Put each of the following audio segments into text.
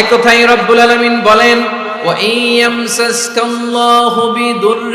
একথাই রব্বুল আলামিন বলেন وإن يمسسك الله بضر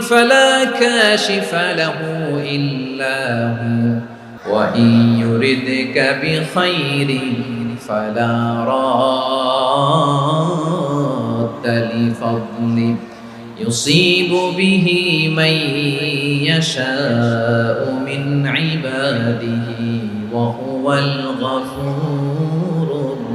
فلا كاشف له إلا هو وإن يردك بخير فلا راد لفضله يصيب به من يشاء من عباده وهو الغفور